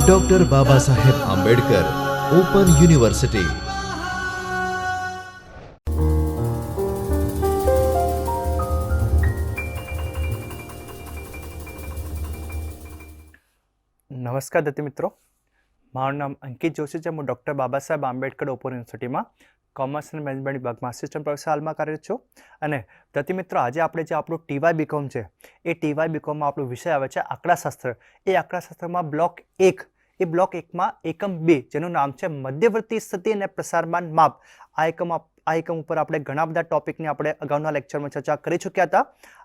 Doctor બાબા Saheb Ambedkar open university નમસ્કાર દત્તી મિત્રો. મારું નામ અંકિત જોશી છે. હું ડૉક્ટર બાબા સાહેબ આંબેડકર ઓપન યુનિવર્સિટીમાં કોમર્સ અને મેનેજમેન્ટ વિભાગમાં આસિસ્ટન્ટ પ્રોફેસર હાલમાં કાર્યરત છું. અને પ્રતિ મિત્રો, આજે આપણે જે આપણું ટીવાય બીકોમ છે, એ ટીવાય બીકોમમાં આપણો વિષય આવે છે આંકડાશાસ્ત્ર. એ આંકડાશાસ્ત્રમાં બ્લોક એક, એ બ્લોક એકમાં એકમ બે, જેનું નામ છે મધ્યવર્તી સ્થિતિ અને પ્રસારમાન માપ. આ એકમ આ એકમ ઉપર આપણે ઘણા બધા ટોપિકની આપણે અગાઉના લેક્ચરમાં ચર્ચા કરી ચૂક્યા હતા.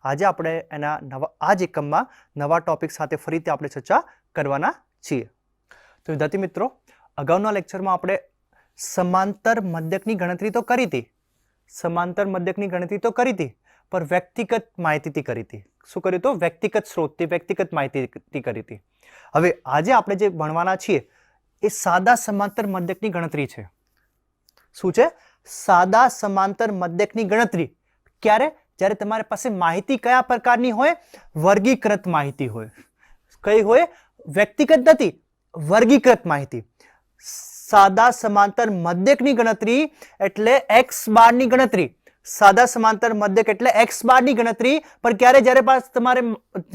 આજે આપણે એના નવા, આ જ એકમમાં નવા ટોપિક સાથે ફરીથી આપણે ચર્ચા કરવાના છીએ. તો વિદ્યાર્થી મિત્રો, અગાઉના લેક્ચરમાં આપણે સમાંતર મધ્યકની ગણતરી તો કરી હતી. સમાંતર મધ્યકની ગણતરી તો કરી હતી, પણ વ્યક્તિગત માહિતીથી કરી હતી. શું કર્યું તો વ્યક્તિગત સ્ત્રોતથી વ્યક્તિગત માહિતીથી કરી હતી. હવે આજે આપણે જે ભણવાના છીએ, એ સાદા સમાંતર મધ્યકની ગણતરી છે. શું છે? સાદા સમાંતર મધ્યકની ગણતરી. ક્યારે? જ્યારે તમારી પાસે માહિતી કયા પ્રકારની હોય? વર્ગીકૃત માહિતી હોય. કઈ હોય? વ્યક્તિગત નથી, વર્ગીકૃત માહિતી. સાદા સમાંતર મધ્યકની ગણતરી એટલે એક્સ બારની ગણતરી. સાદા સમાંતર મધ્યક એટલે એક્સ બારની ગણતરી. પણ ક્યારે જ્યારે પાસ તમારે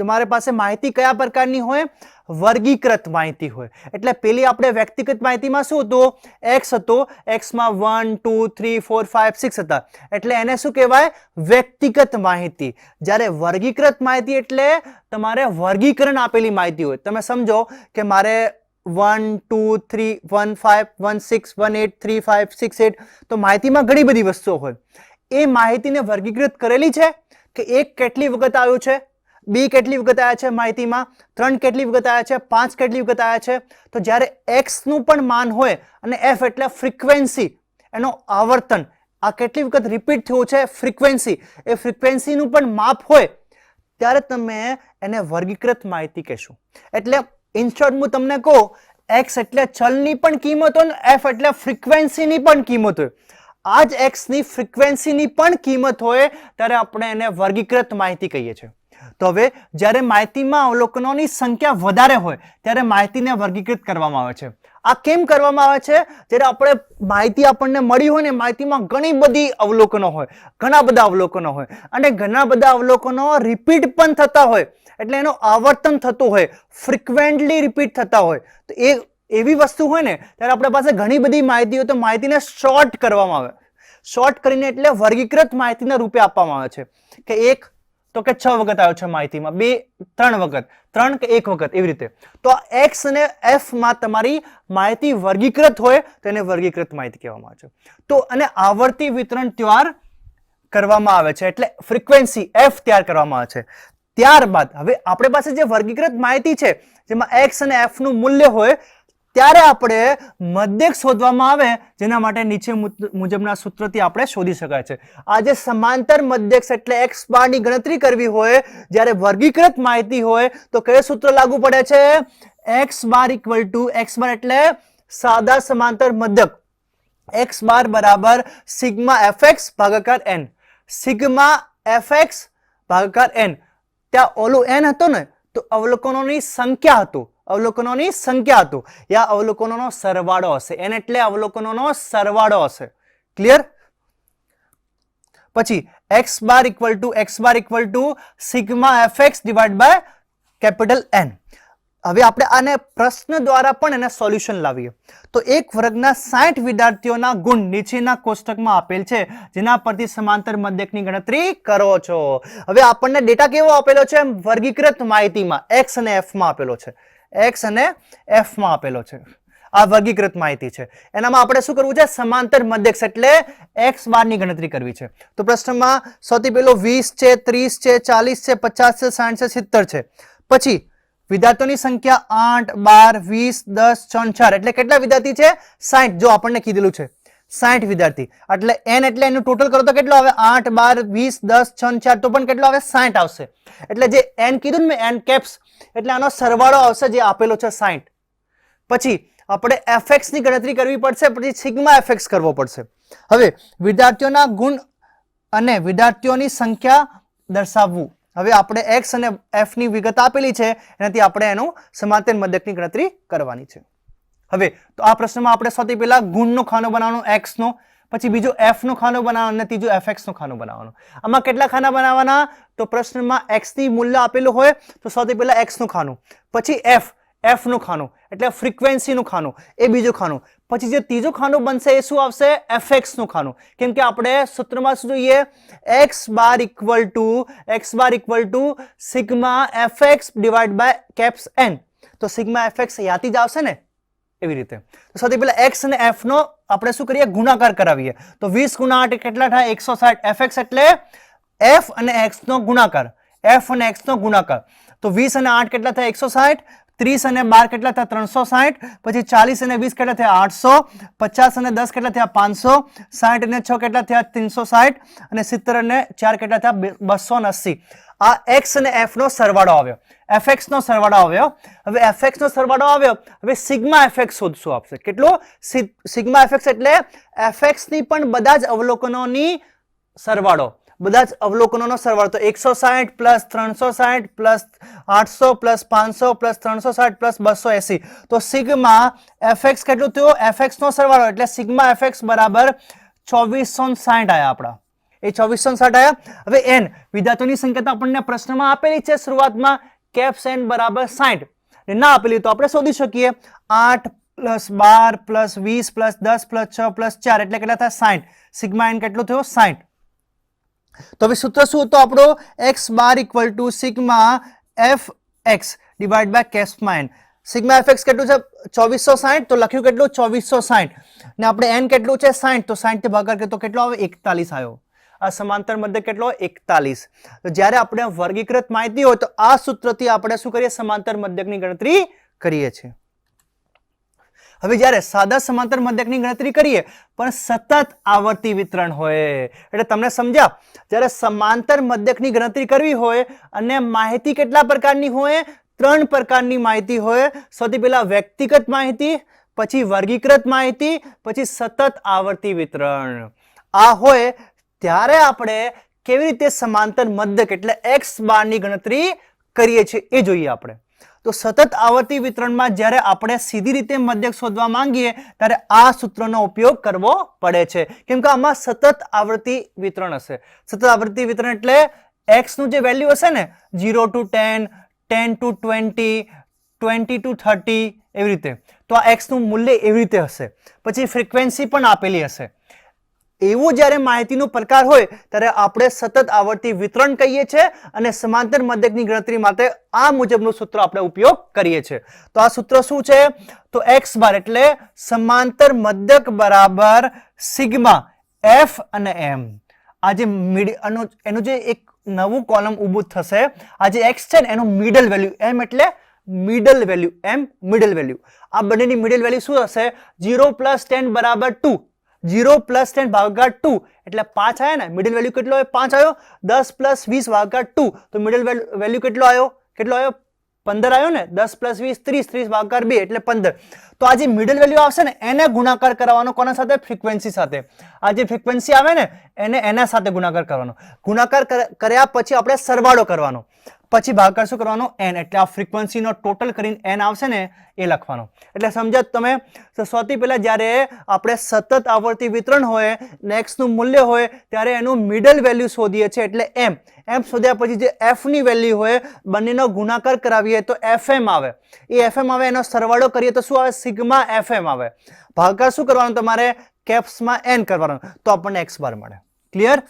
તમારી પાસે માહિતી કયા પ્રકારની હોય? વર્ગીકૃત માહિતી હોય. એટલે પેલી આપણે વ્યક્તિગત માહિતીમાં શું હતું? એક્સ હતો. એક્સમાં one two three four five six હતા. એટલે એને શું કહેવાય? વ્યક્તિગત માહિતી. જ્યારે વર્ગીકૃત માહિતી એટલે તમારે વર્ગીકરણ આપેલી માહિતી હોય. તમે સમજો કે મારે one two three one five one six one eight three five six eight તો માહિતીમાં ઘણી બધી વસ્તુઓ હોય એ માહિતીને વર્ગીકૃત કરેલી છે કે એક કેટલી વખત આવ્યું છે બી કેટલી વખત આવ્યા છે માહિતીમાં ત્રણ કેટલી વખત આવ્યા છે પાંચ કેટલી વખત આવ્યા છે તો જ્યારે એક્સનું પણ માન હોય અને એફ એટલે ફ્રીક્વન્સી એનો આવર્તન આ કેટલી વખત રિપીટ થયું છે ફ્રીક્વન્સી એ ફ્રીક્વન્સીનું પણ માપ હોય ત્યારે તમે એને વર્ગીકૃત માહિતી કહેશો એટલે ઇન હું તમને કહું એક્સ એટલે ચલની પણ કિંમત હોય ને એફ એટલે ફ્રીક્વન્સીની પણ કિંમત હોય. આ જ એક્સની ફ્રીક્વન્સીની પણ કિંમત હોય, ત્યારે આપણે એને વર્ગીકૃત માહિતી કહીએ છીએ. તો હવે જ્યારે માહિતીમાં અવલોકનોની સંખ્યા વધારે હોય, ત્યારે માહિતીને વર્ગીકૃત કરવામાં આવે છે. આ કેમ કરવામાં આવે છે? જ્યારે આપણે માહિતી આપણને મળી હોય ને, માહિતીમાં ઘણી બધી અવલોકનો હોય, ઘણા બધા અવલોકનો હોય. અને ઘણા બધા અવલોકનો રિપીટ પણ થતા હોય. એટલે એનું આવર્તન થતું હોય ફ્રિકવન્ટલી રિપીટ થતા હોય. તો એ, એવી વસ્તુ હોય ને, ત્યારે આપણી પાસે ઘણી બધી માહિતી હોય તો માહિતીને શોર્ટ કરવામાં આવે. શોર્ટ કરીને એટલે વર્ગીકૃત માહિતીના રૂપે આપવામાં આવે છે. કે એક તો કે છ વખત આવ્યો છે માહિતીમાં. બે, ત્રણ વખત. ત્રણ કે એક વખત, એવી રીતે. તો એક્સ અને એફમાં તમારી માહિતી વર્ગીકૃત હોય તો એને વર્ગીકૃત માહિતી કહેવામાં આવે છે. તો અને આવર્તી વિતરણ ત્યાર કરવામાં આવે છે. એટલે ફ્રીક્વન્સી એફ તૈયાર કરવામાં આવે છે. ત્યારબાદ, હવે આપણી પાસે જે વર્ગીકૃત માહિતી છે, જેમાં એક્સ અને એફનું મૂલ્ય હોય ત્યારે આપણે મધ્યક શોધવામાં આવે જેના માટે નીચે મુજબના સૂત્રથી આપણે શોધી શકાય છે. આજે સમાંતર મધ્યક એટલે એક્સ બારની ગણતરી કરવી હોય, જ્યારે વર્ગીકૃત માહિતી હોય, તો કયું સૂત્ર લાગુ પડે છે? X bar equal to X bar એટલે સાદા સમાંતર મધ્યક. એક્સ બાર બરાબર સિગ્મા એફએક્સ ભાગાકાર એન સિગ્મા એફએક્સ ભાગાકાર એન ત્યાં ઓલું એન હતો ને, તો અવલોકનોની સંખ્યા હતું. અવલોકનોની સંખ્યા હતું. યા અવલોકનોનો સરવાળો હશે. એને એટલે અવલોકનોનો સરવાળો હશે. ક્લિયર પછી X bar equal to X bar equal to sigma FX divide by capital N હવે આપણે આને પ્રશ્ન દ્વારા પણ એને સોલ્યુશન લાવીએ. તો એક વર્ગના સાઠ વિદ્યાર્થીઓના ગુણ નીચેના કોષ્ટકમાં આપેલ છે. જેના પરથી સમાંતર મધ્યકની ગણતરી કરો છો. હવે આપણને ડેટા કેવો આપેલો છે? વર્ગીકૃત માહિતીમાં એક્સ અને એફમાં આપેલો છે. એક્સ અને એફમાં આપેલો છે. આ વર્ગીકૃત માહિતી છે. એનામાં આપણે શું કરવું છે? સમાંતર મધ્યક્ષ એટલે એક્સ બારની ગણતરી કરવી છે. તો પ્રશ્નમાં સૌથી પહેલો વીસ છે, ત્રીસ છે, ચાલીસ છે, પચાસ છે, સાઠ છે, સિત્તેર છે. પછી વિદ્યાર્થીઓની સંખ્યા આઠ, બાર, વીસ, દસ ત્રણ ચાર. એટલે કેટલા વિદ્યાર્થી છે? સાઠ, જો આપણને કીધેલું છે. સાઠ વિદ્યાર્થી. એટલે એન એટલે એનું ટોટલ કરો તો કેટલો આવે? આઠ, બાર, વીસ, દસ, છ ચાર તો પણ કેટલો આવે? સાઠ આવશે. એટલે જે એન કીધું ને મેં એન કેપ્સ એટલે આનો સરવાળો આવશે જે આપેલો છે સાઠ. પછી આપણે એફએક્સની ગણતરી કરવી પડશે, પછી સિગ્મા એફએક્સ કરવો પડશે. હવે વિદ્યાર્થીઓના ગુણ અને વિદ્યાર્થીઓની સંખ્યા દર્શાવવું. હવે આપણે એક્સ અને એફની વિગત આપેલી છે, એનાથી આપણે એનું સમાંતર મદદની ગણતરી કરવાની છે. હવે, તો આ પ્રશ્નમાં આપણે સૌથી પહેલા ગુણનો ખાનો બનાવવાનો એક્સનો પછી બીજો એફનો ખાનો બનાવવાનો અને ત્રીજો એફએક્સનો ખાનો બનાવવાનો. આમાં કેટલા ખાના બનાવવાના? તો પ્રશ્નમાં એક્સની મૂલ્ય આપેલું હોય, તો સૌથી પહેલાં એક્સનું ખાનું, પછી એફ એફનું ખાનું, એટલે ફ્રીક્વન્સીનું ખાનું, એ બીજું ખાનું. પછી જે ત્રીજું ખાનું બનશે એ શું આવશે? એફએક્સનું ખાનું. કેમ કે આપણે સૂત્રમાં શું જોઈએ? X bar equal to X bar equal to sigma FX divide by caps N તો સિગ્મા એફએક્સ યાદથી જ આવશે ને? એવી રીતે. સૌથી પહેલાં એક્સ અને એફનો આપણે શું કરીએ? ગુણાકાર કરાવીએ. તો વીસ ગુણા આઠ કેટલા થાય? એકસો સાઠ. એફ એક્સ એટલે એફ અને એક્સનો ગુણાકાર. એફ અને એક્સનો ગુણાકાર. તો વીસ અને આઠ કેટલા થાય? એકસો સાઠ. ત્રીસ અને બાર કેટલા થયા? ત્રણસો સાઠ. પછી ચાલીસ અને વીસ કેટલા થયા? આઠસો. પચાસ અને દસ કેટલા થયા? પાંચસો. સાઠ અને છ કેટલા થયા? ત્રણસો સાઠ. અને સિત્તેર અને ચાર કેટલા થયા? બસો ને આ એક્સ અને એફનો સરવાળો આવ્યો. એફએક્સનો સરવાળો આવ્યો. હવે એફએક્સ નો સરવાળો આવ્યો. હવે સિગ્મા એફએક્સ શોધશું આપશે. કેટલો? સિગ્મા એફએક્સ એટલે એફએક્સની પણ બધા જ અવલોકનોની સરવાળો. બધા જ અવલોકનોનો સરવાળો. તો એકસો સાઠ પ્લસ ત્રણસો સાઠ પ્લસ આઠસો પ્લસ પાંચસો પ્લસ ત્રણસો સાઠ પ્લસ બસો એસી. તો સિગ્મા એફએક્સ કેટલું થયું? એફએક્સનો સરવાળો. એટલે સિગ્મા એફએક્સ બરાબર ચોવીસો સાઠ આયા આપણા. એ છવ્વીસ સાઠ હવે એન વિદ્યાર્થીઓની સંખ્યા તો આપણને પ્રશ્નમાં આપેલી છે. શરૂઆતમાં કેપ્સ એન બરાબર સાઠ ના આપેલી તો આપણે શોધી શકીએ. આઠ પ્લસ બાર પ્લસ વીસ પ્લસ દસ પ્લસ છ પ્લસ ચાર, એટલે કેટલા થાય? સાઠ સિગ્મા એન કેટલું થયો? સાઠ તો હવે સૂત્ર શું હતું આપણો? X bar equal to sigma F X divide by કેસ્મા N sigma F X કેટલું છે? ચોવીસો સાઠ તો લખ્યું કેટલું? ચોવીસો સાઠ ને આપણે એન કેટલું છે? સાઠ તો સાઠ ભાગર કરીએ તો કેટલો આવે? એકતાલીસ આવ્યો. આ સમાંતર મધ્ય કેટલો? એકતાલીસ. જ્યારે આપણે વર્ગીકૃત માહિતી હોય તો આ સૂત્રથી આપણે શું કરીએ? સમાંતર મધ્યકની ગણતરી કરીએ છીએ. હવે જ્યારે સાદા સમાંતર મધ્યકની ગણતરી કરીએ, પણ સતત આવર્તી વિતરણ હોય. એટલે તમને સમજ્યા? જ્યારે સમાંતર મધ્યકની ગણતરી કરવી હોય અને માહિતી કેટલા પ્રકારની હોય? ત્રણ પ્રકારની માહિતી હોય. સૌથી પહેલા વ્યક્તિગત માહિતી, પછી વર્ગીકૃત માહિતી, પછી સતત આવર્તી વિતરણ. આ હોય ત્યારે આપણે કેવી રીતે સમાંતર મધ્યક એટલે એક્સ બારની ગણતરી કરીએ છીએ એ જોઈએ આપણે. તો સતત આવર્તી વિતરણમાં જ્યારે આપણે સીધી રીતે મધ્યક શોધવા માંગીએ, ત્યારે આ સૂત્રનો ઉપયોગ કરવો પડે છે. કેમ કે આમાં સતત આવર્તી વિતરણ હશે. સતત આવર્તી વિતરણ એટલે એક્સનું જે વેલ્યુ હશે ને zero to ten ten to twenty twenty to thirty એવી રીતે. તો આ એક્સનું મૂલ્ય એવી રીતે હશે. પછી ફ્રિકવન્સી પણ આપેલી હશે. એવું જ્યારે માહિતીનો પ્રકાર હોય, ત્યારે આપણે સતત આવર્તી વિતરણ કહીએ છીએ અને સમાંતર મધ્યકની ગણતરી માટે આ મુજબનું સૂત્ર આપણે ઉપયોગ કરીએ છીએ. તો આ સૂત્ર શું છે? તો એક્સ બાર એટલે સમાંતર મધ્યક બરાબર સિગ્મા એફ અને એમ. આ જે મિડ એનું જે એક નવું કોલમ ઊભું થશે, આ જે એક્સ છે ને, એનું મિડલ વેલ્યુ એમ એટલે middle value M, middle value. આ બંનેની મિડલ વેલ્યુ શું હશે? જીરો પ્લસ ટેન બરાબર ટુ. જીરો પ્લસ ટેન ભાગા ટુ. એટલે પાંચ આવ્યા ને મિડલ વેલ્યુ કેટલો આવ્યો? પાંચ આવ્યો. દસ પ્લસ વીસ ભાગાકાર ટુ. તો મિડલ વેલ્યુ કેટલો આવ્યો? કેટલો આવ્યો? પંદર આવ્યો ને? દસ પ્લસ વીસ, ત્રીસ ત્રીસ ભાગાકાર બે, એટલે પંદર. તો આ જે મિડલ વેલ્યુ આવશે ને, એને ગુણાકાર કરવાનો કોના સાથે? ફ્રીક્વન્સી સાથે. આ જે ફ્રીક્વન્સી આવે ને, એને એના સાથે ગુણાકાર કરવાનો. ગુણાકાર કર- કર્યા પછી આપણે સરવાળો કરવાનો. પછી ભાગાકાર શું કરવાનો એન એટલે આ ફ્રીક્વન્સીનો ટોટલ કરીને એન આવશે ને, એ લખવાનો. એટલે સમજો તમે સૌથી પહેલાં જ્યારે આપણે સતત આવર્તી વિતરણ હોય નેક્સ્ટનું મૂલ્ય હોય, ત્યારે એનું મિડલ વેલ્યુ શોધીએ છીએ, એટલે એમ એમ શોધ્યા પછી જે એફની વેલ્યુ હોય, બંનેનો ગુણાકાર કરાવીએ તો એફએમ આવે. એ એફએમ આવે, એનો સરવાળો કરીએ તો શું આવે? સિગ્મા એફએમ આવે. ભાગાકાર શું કરવાનું તમારે? કેપ્સમાં એન કરવાનું. તો આપણને એક્સ બાર મળે. ક્લિયર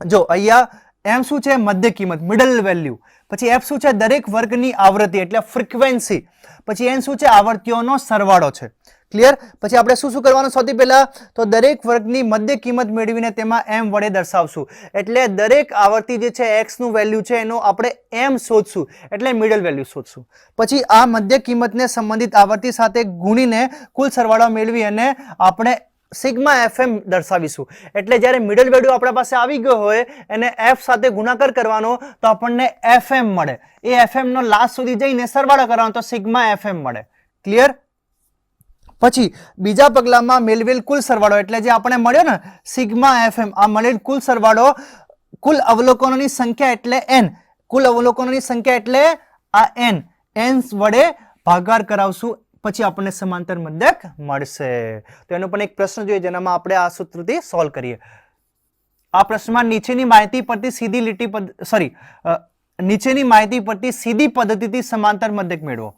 જો, અહીંયા એમ શું છે? મધ્ય કિંમત મિડલ વેલ્યુ પછી એફ શું છે? દરેક વર્ગની આવૃત્તિ, એટલે ફ્રિકવન્સી પછી એન શું છે? આવૃત્તિઓનો સરવાળો છે. ક્લિયર પછી આપણે શું શું કરવાનું? સૌથી પહેલાં તો દરેક વર્ગની મધ્ય કિંમત મેળવીને તેમાં એમ વડે દર્શાવશું. એટલે દરેક આવર્તી જે છે એક્સનું વેલ્યુ છે, એનું આપણે એમ શોધશું. એટલે મિડલ વેલ્યુ શોધશું. પછી આ મધ્ય કિંમતને સંબંધિત આવર્તી સાથે ગુણીને કુલ સરવાળો મેળવી અને આપણે સિગ્મા એફએમ દર્શાવીશું. એટલે જ્યારે મિડલ વેલ્યુ આપણા પાસે આવી ગયો હોય, એને એફ સાથે ગુણાકાર કરવાનો, તો આપણને એફએમ મળે. એ એફએમનો લાસ્ટ સુધી જઈને સરવાળો કરવાનો, તો સિગ્મા એફએમ મળે. ક્લિયર પછી બીજા પગલામાં મેળવેલ કુલ સરવાળો એટલે જે આપણે મળ્યો ને, સિગ્મા એફએમ આ મળેલ કુલ સરવાળો કુલ અવલોકનોની સંખ્યા એટલે એન કુલ અવલોકનોની સંખ્યા એટલે આ એન એન વડે ભાગાર કરાવશું, પછી આપણને સમાંતર મધ્યક મળશે. તો એનો પણ એક પ્રશ્ન જોઈએ, જેનામાં આપણે આ સૂત્રથી સોલ્વ કરીએ. આ પ્રશ્નમાં નીચેની માહિતી પરથી સીધી લીટી સોરી નીચેની માહિતી પરથી સીધી પદ્ધતિથી સમાંતર મધ્યક મેળવો.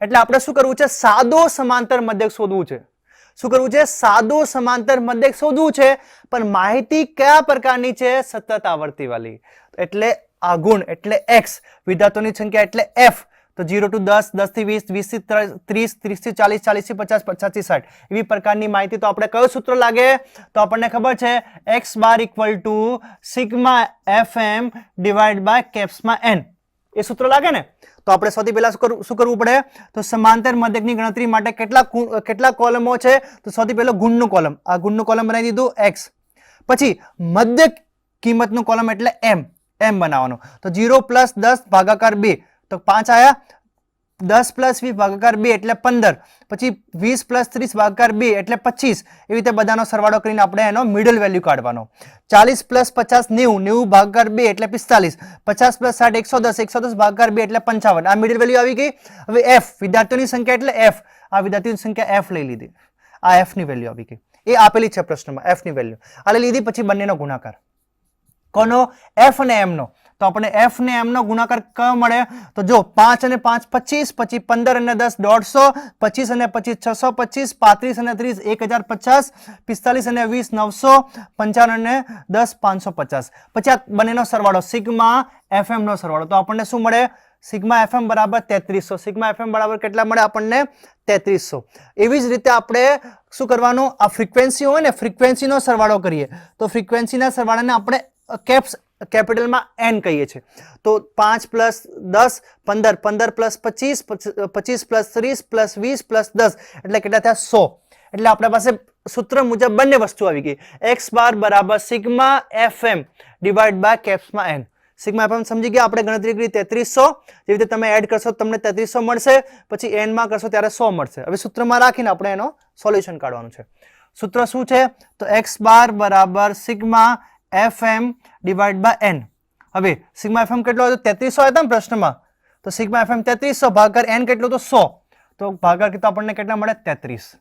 એટલે આપણે શું કરવું છે? સાદો સમાંતર મધ્યક શોધવું છે. શું કરવું છે? સાદો સમાંતર મધ્યક શોધવું છે, પણ માહિતી કયા પ્રકારની છે? સતત આવર્તી વાળી એટલે આ ગુણ, એટલે એક્સ વિધાતોની સંખ્યા એટલે એફ તો જીરો ટુ દસ દસથી વીસ વીસથી ત્રીસ ત્રીસથી ચાલીસ ચાલીસથી પચાસ પચાસથી સાઠ. એવી પ્રકારની માહિતી તો આપણે કયું સૂત્ર લાગે? તો આપણને ખબર છે X bar equal to sigma F M divide by કેપ્સમાં N એ સૂત્ર લાગે ને? તો આપણે સૌથી પહેલાં શું કરવું પડે? તો સમાંતર મધ્યકની ગણતરી માટે કેટલા કેટલા કોલમો છે? તો સૌથી પહેલો ગુણનું કોલમ. આ ગુણનું કોલમ બનાવી દીધું એક્સ પછી મધ્યક કિંમતનું કોલમ એટલે એમ એમ બનાવવાનો. તો જીરો પ્લસ દસ ભાગાકાર બે. તો પાંચ આયા. દસ પ્લસ વીસ ભાગાકાર બે એટલે પંદર. પછી વીસ પ્લસ ત્રીસ ભાગાકાર બે એટલે પચીસ. એવી રીતે બધાનો સરવાળો કરીને આપણે એનો મિડલ વેલ્યુ કાઢવાનો. ચાલીસ પ્લસ પચાસ નેવું. નેવું ભાગાકાર બે એટલે પિસ્તાલીસ. પચાસ પ્લસ સાઠ એકસો દસ. એકસો દસ ભાગાકાર બે એટલે પંચાવન. આ મિડલ વેલ્યુ આવી ગઈ. હવે એફ વિદ્યાર્થીઓની સંખ્યા એટલે એફ આ વિદ્યાર્થીઓની સંખ્યા એફ લઈ લીધી. આ એફની વેલ્યુ આવી ગઈ. એ આપેલી છે પ્રશ્નમાં એફની વેલ્યુ આ લઈ લીધી, પછી બંનેનો ગુણાકાર. કોનો? એફ અને એમ નો. તો આપણે એફ ને એમનો ગુણાકાર કયો મળે. તો જો પાંચ અને પાંચ પચીસ, પછી પંદર અને દસ દોઢસો, પચીસ અને પચીસ છસો પચીસ, પાંત્રીસ અને ત્રીસ એક હજાર પચાસ, પિસ્તાલીસ અને વીસ નવસો, પંચાવન અને દસ પાંચસો પચાસ. પછી આ બંનેનો સરવાળો સિગ્મા એફએમનો સરવાળો. તો આપણને શું મળે? સિગ્મા એફએમ બરાબર તેત્રીસો. સિગ્મા એફએમ બરાબર કેટલા મળે આપણને? તેત્રીસો. એવી જ રીતે આપણે શું કરવાનું? આ ફ્રિકવન્સી હોય ને, ફ્રિકવન્સીનો સરવાળો કરીએ. તો ફ્રિકવન્સીના સરવાળાને આપણે કેપ્સ કેપિટલમાં એન કહીએ છીએ. તો પાંચ પ્લસ દસ, પંદર પંદર પ્લસ પચીસ પચીસ પ્લસ ત્રીસ પ્લસ વીસ પ્લસ દસ, એટલે કેટલા થયા? સો. એટલે આપણા પાસે સૂત્ર મુજબ બંને વસ્તુ આવી ગઈ. એક્સ બાર બરાબર sigma F M divide by કેપ્સમાં N sigma F M સમજી ગયા? આપણે ગણતરી કરી. તેત્રીસો. જેવી રીતે તમે એડ કરશો તમને તેત્રીસો મળશે. પછી એનમાં કરશો ત્યારે સો મળશે. હવે સૂત્રમાં રાખીને આપણે એનો સોલ્યુશન કાઢવાનું છે. સૂત્ર શું છે? તો એક્સ બાર બરાબર sigma F M divide by N હવે સિગ્મા એફ એમ કેટલો હતો તેત્રીસો હતા ને પ્રશ્નમાં. તો સિગ્મા એફ એમ તેત્રીસો ભાગર એન કેટલો તો સો. તો ભાગર કીધું આપણને કેટલા મળે? તેત્રીસ.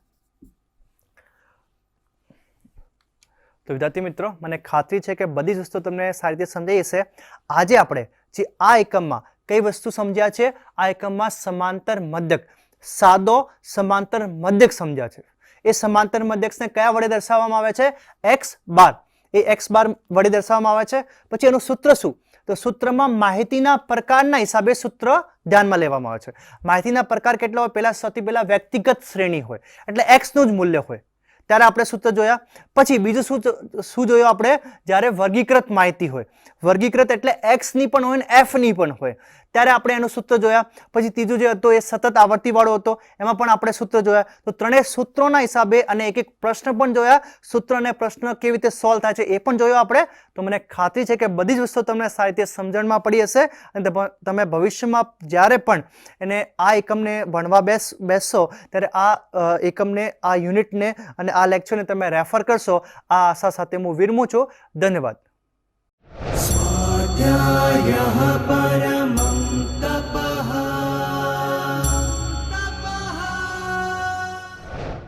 તો વિદ્યાર્થી મિત્રો, મને ખાતરી છે કે બધી જ વસ્તુ તમને સારી રીતે સમજાઈ હશે. આજે આપણે જે આ એકમમાં કઈ વસ્તુ સમજ્યા છે, આ એકમમાં સમાંતર મધ્યક સાદો સમાંતર મધ્યક સમજ્યા છે. એ સમાંતર મધ્યકને કયા વડે દર્શાવવામાં આવે છે? એક્સ બાર એ એક્સ બાર વડે દર્શાવવામાં આવે છે. પછી એનું સૂત્ર શું? તો સૂત્રમાં માહિતીના પ્રકારના હિસાબે સૂત્ર ધ્યાનમાં લેવામાં આવે છે. માહિતીના પ્રકાર કેટલા હોય? પહેલાં સૌથી પહેલાં વ્યક્તિગત શ્રેણી હોય. એટલે એક્સનું જ મૂલ્ય હોય. ત્યારે આપણે સૂત્ર જોયા. પછી બીજું શું શું જોયું આપણે? જ્યારે વર્ગીકૃત માહિતી હોય. વર્ગીકૃત એટલે એક્સની પણ હોય ને એફની પણ હોય. ત્યારે આપણે એનું સૂત્ર જોયા. પછી ત્રીજું જે હતો એ સતત આવર્તીવાળો હતો. એમાં પણ આપણે સૂત્ર જોયા. તો ત્રણેય સૂત્રોના હિસાબે અને એક એક પ્રશ્ન પણ જોયા. સૂત્ર અને પ્રશ્ન કેવી રીતે સોલ્વ થાય છે એ પણ જોયો આપણે. તો મને ખાતરી છે કે બધી જ વસ્તુ તમને સારી રીતે સમજણમાં પડી હશે. અને તમે ભવિષ્યમાં જ્યારે પણ એને આ એકમને ભણવા બેસ, બેસશો, ત્યારે આ એકમને, આ યુનિટને અને આ લેક્ચરને તમે રેફર કરશો. આ આશા સાથે હું વિરમું છું. ધન્યવાદ. સ્વાધ્યાય પરમા